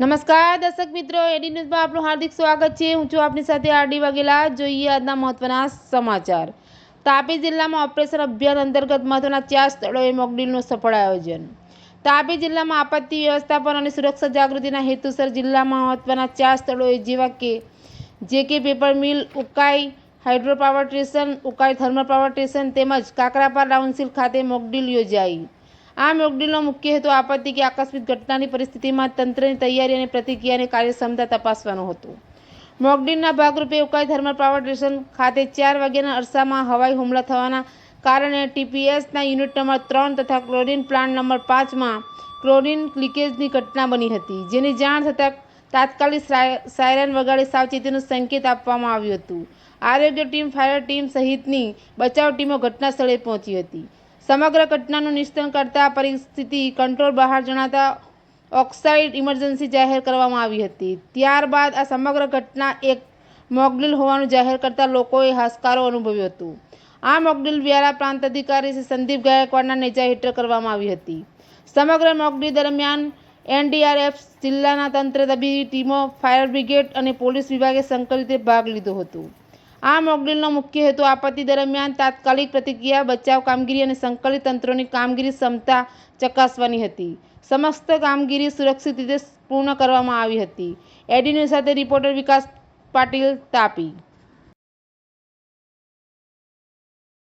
નમસ્કાર, દર્શક મિત્રો. એડી ન્યૂઝમાં આપનું હાર્દિક સ્વાગત છે. હું છું આપની સાથે આરડી વાઘેલા. જોઈએ આજના મહત્વના સમાચાર. તાપી જિલ્લામાં ઓપરેશન અભિયાન અંતર્ગત મહત્વના ચાર સ્થળોએ મોકડ્રીલનું સફળ આયોજન. તાપી જિલ્લામાં આપત્તિ વ્યવસ્થાપન અને સુરક્ષા જાગૃતિના હેતુસર જિલ્લામાં મહત્વના ચાર સ્થળોએ જેવા કે જે કે paper mill, Ukai hydro power station, Ukai thermal power station તેમજ કાકરાપાર ટાઉનશીપ ખાતે મોકડ્રીલ યોજાઈ. આ મોકડ્રીલનો મુખ્ય હેતુ આપત્તિ કે આકસ્મિક ઘટનાની પરિસ્થિતિમાં તંત્રની તૈયારી અને પ્રતિક્રિયાની કાર્યક્ષમતા તપાસવાનો હતો. મોકડ્રીલના ભાગરૂપે ઉકાઈ થર્મલ પાવર સ્ટેશન ખાતે ચાર વાગ્યાના અરસામાં હવાઈ હુમલા થવાના કારણે ટીપીએસના યુનિટ નંબર ત્રણ તથા ક્લોરિન પ્લાન્ટ નંબર પાંચમાં ક્લોરિન લીકેજની ઘટના બની હતી, જેની જાણ થતાં તાત્કાલિક સાયરન વગાડી સાવચેતીનું સંકેત આપવામાં આવ્યું હતું. આરોગ્ય ટીમ, ફાયર ટીમ સહિતની બચાવ ટીમો ઘટના સ્થળે પહોંચી હતી. સમગ્ર ઘટનાનું નિષ્તન કરતા પરિસ્થિતિ કંટ્રોલ બહાર જણાતા ઓક્સાઇડ ઇમરજન્સી જાહેર કરવામાં આવી હતી. ત્યારબાદ આ સમગ્ર ઘટના એક મોકડ્રીલ હોવાનું જાહેર કરતા લોકોએ હાશકારો અનુભવ્યો હતો. આ મોકડ્રીલ વ્યારા પ્રાંત અધિકારી શ્રી સંદીપ ગાયકવાડના નેજા હેઠળ કરવામાં આવી હતી. સમગ્ર મોકડ્રીલ દરમિયાન એનડીઆરએફ જિલ્લાના તંત્ર તબીબી ટીમો, ફાયર બ્રિગેડ અને પોલીસ વિભાગે સંકલિત ભાગ લીધો હતો. આ મોકડ્રીલનો મુખ્ય હેતુ આપત્તિ દરમિયાન તાત્કાલિક પ્રતિક્રિયા, બચાવ કામગીરી અને સંકલિત તંત્રોની કામગીરી ક્ષમતા ચકાસવાની હતી. સમસ્ત કામગીરી સુરક્ષિત રીતે પૂર્ણ કરવામાં આવી હતી. એડીન્યૂઝ સાથે રિપોર્ટર વિકાસ પાટીલ તાપી.